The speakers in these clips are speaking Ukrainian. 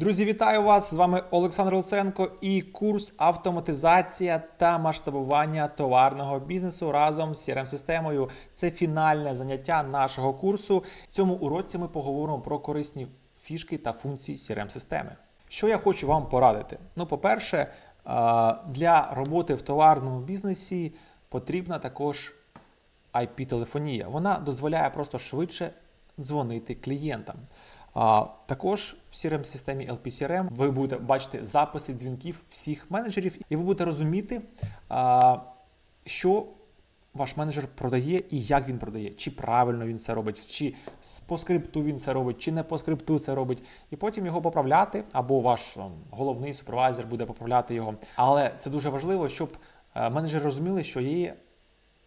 Друзі, вітаю вас! З вами Олександр Луценко і курс автоматизація та масштабування товарного бізнесу разом з crm системою Це фінальне заняття нашого курсу. В цьому уроці ми поговоримо про корисні фішки та функції crm системи Що я хочу вам порадити? Ну, по-перше, е, для роботи в товарному бізнесі потрібна також IP-телефонія. Вона дозволяє просто швидше дзвонити клієнтам. Також в crm системі LPCRM ви будете бачити записи дзвінків всіх менеджерів, і ви будете розуміти, що ваш менеджер продає і як він продає, чи правильно він це робить, чи по скрипту він це робить, чи не по скрипту це робить, і потім його поправляти, або ваш ем, головний супервайзер буде поправляти його. Але це дуже важливо, щоб е, менеджери розуміли, що є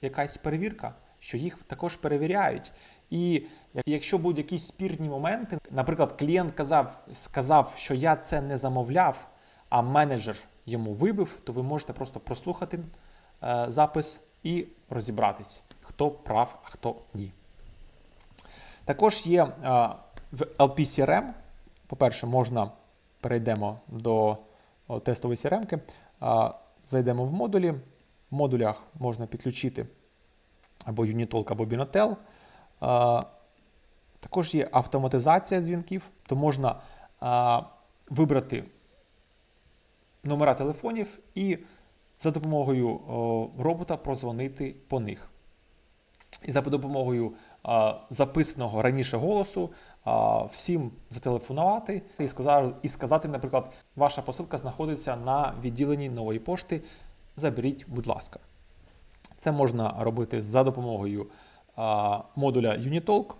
якась перевірка, що їх також перевіряють. І якщо будуть якісь спірні моменти, наприклад, клієнт казав, сказав, що я це не замовляв, а менеджер йому вибив, то ви можете просто прослухати е, запис і розібратись, хто прав, а хто ні. Також є е, в LPCRM, по-перше, можна перейдемо до тестової CRM, е, зайдемо в модулі. В модулях можна підключити або Unitalk, або Binotel. Е, також є автоматизація дзвінків, то можна вибрати номера телефонів і за допомогою робота прозвонити по них. І за допомогою а, записаного раніше голосу а, всім зателефонувати і сказати, і сказати, наприклад, ваша посилка знаходиться на відділенні нової пошти. Заберіть, будь ласка. Це можна робити за допомогою модуля Unitalk.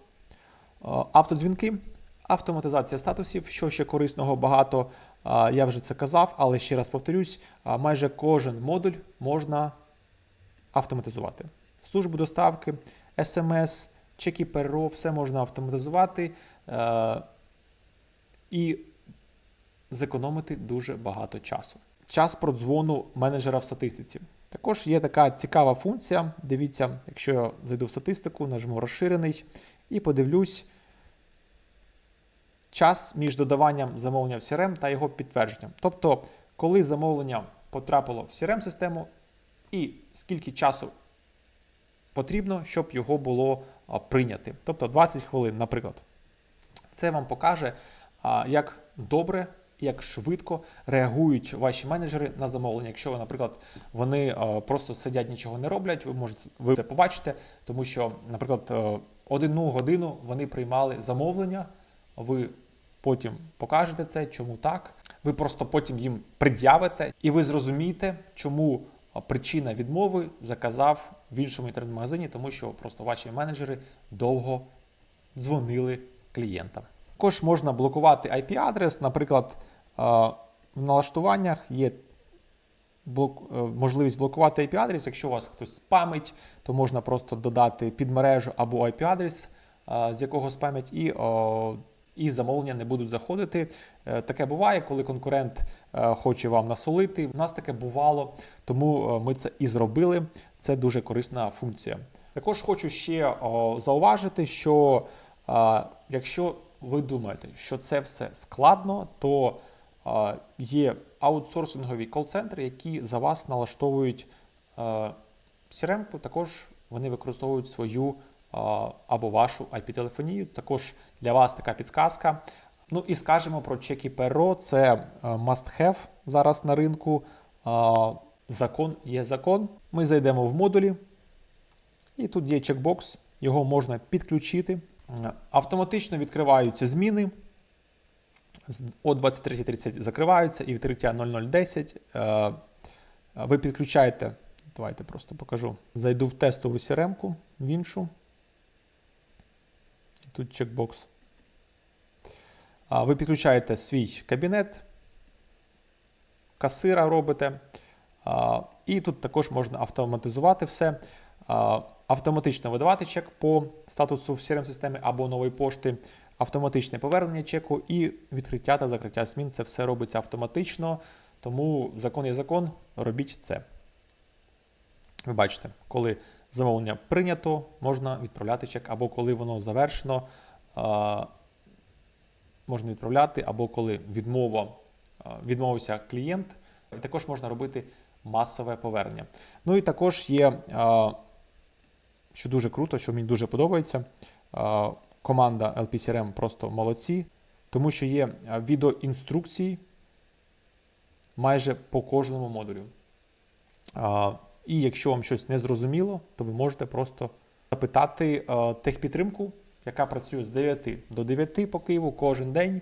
Автодзвінки, автоматизація статусів, що ще корисного багато. Я вже це казав, але ще раз повторюсь: майже кожен модуль можна автоматизувати. Службу доставки, смс, чеки ПРО, все можна автоматизувати і зекономити дуже багато часу. Час продзвону менеджера в статистиці. Також є така цікава функція. Дивіться, якщо я зайду в статистику, нажму розширений і подивлюсь час між додаванням замовлення в CRM та його підтвердженням. Тобто, коли замовлення потрапило в CRM-систему, і скільки часу потрібно, щоб його було прийняти. Тобто 20 хвилин, наприклад. Це вам покаже, як добре. Як швидко реагують ваші менеджери на замовлення. Якщо, наприклад, вони просто сидять, нічого не роблять, ви можете ви це побачите, тому що, наприклад, одну годину вони приймали замовлення, ви потім покажете це, чому так. Ви просто потім їм пред'явите, і ви зрозумієте, чому причина відмови заказав в іншому інтернет-магазині, тому що просто ваші менеджери довго дзвонили клієнтам. Також можна блокувати IP-адрес, наприклад, в налаштуваннях є блок... можливість блокувати IP-адрес. Якщо у вас хтось спамить, то можна просто додати під мережу або IP-адрес, з якого спамять, і і замовлення не будуть заходити. Е, таке буває, коли конкурент е, хоче вам насолити. У нас таке бувало, тому е, ми це і зробили. Це дуже корисна функція. Також хочу ще зауважити, що якщо ви думаєте, що це все складно, то є аутсорсингові кол-центри, які за вас налаштовують crm також вони використовують свою або вашу IP-телефонію. Також для вас така підсказка. Ну і скажемо про чеки ПРО. Це е, must have зараз на ринку. Закон є закон. Ми зайдемо в модулі. І тут є чекбокс, його можна підключити. Автоматично відкриваються зміни. О 23.30 закриваються і відкриття 0010. Е, ви підключаєте. Давайте просто покажу. Зайду в тестову CRM, в іншу. Тут чекбокс. Ви підключаєте свій кабінет, касира робите. І тут також можна автоматизувати все. Автоматично видавати чек по статусу в crm системі або нової пошти, автоматичне повернення чеку і відкриття та закриття змін. Це все робиться автоматично. Тому закон є закон, робіть це. Ви бачите, коли замовлення прийнято, можна відправляти чек, або коли воно завершено, можна відправляти, або коли відмова, відмовився клієнт, і також можна робити масове повернення. Ну і також є, що дуже круто, що мені дуже подобається. Команда LPCRM просто молодці, тому що є відеоінструкції майже по кожному модулю. І якщо вам щось не зрозуміло, то ви можете просто запитати техпідтримку, яка працює з 9 до 9 по Києву кожен день.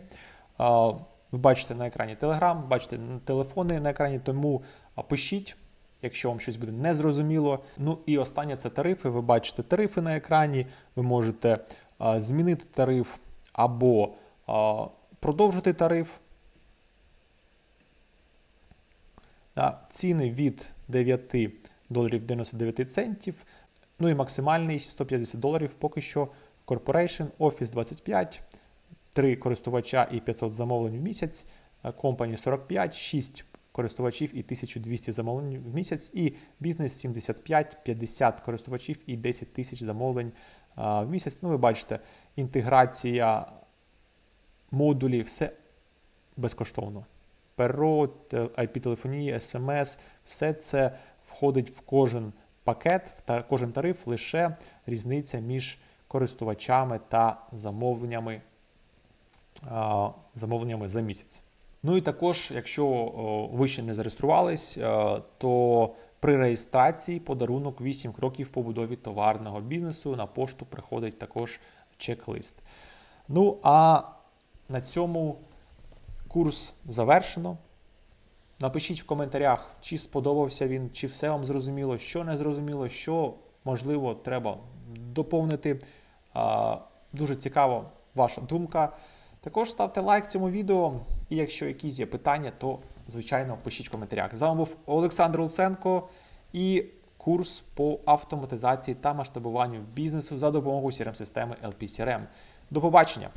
Ви бачите на екрані Telegram, бачите телефони на екрані, тому пишіть, якщо вам щось буде незрозуміло. Ну і останнє це тарифи. Ви бачите тарифи на екрані, ви можете а, змінити тариф або а, продовжити тариф. Да, ціни від 9 доларів 99 центів. Ну і максимальний 150 доларів поки що. Corporation, Office 25, 3 користувача і 500 замовлень в місяць, Company 45, 6 користувачів і 1200 замовлень в місяць, і бізнес 75, 50 користувачів і 10 тисяч замовлень а, в місяць. Ну, ви бачите, інтеграція модулів, все безкоштовно. Перо, IP-телефонія, SMS, все це входить в кожен пакет, в кожен тариф, лише різниця між користувачами та замовленнями, замовленнями за місяць. Ну і також, якщо ви ще не зареєструвались, е, то при реєстрації подарунок 8 кроків побудові товарного бізнесу на пошту приходить також чек-лист. Ну а на цьому курс завершено. Напишіть в коментарях, чи сподобався він, чи все вам зрозуміло, що не зрозуміло, що можливо треба доповнити. Дуже цікава ваша думка. Також ставте лайк цьому відео. І якщо якісь є питання, то звичайно пишіть в коментарях. З вами був Олександр Луценко і курс по автоматизації та масштабуванню бізнесу за допомогою crm системи LPCRM. До побачення!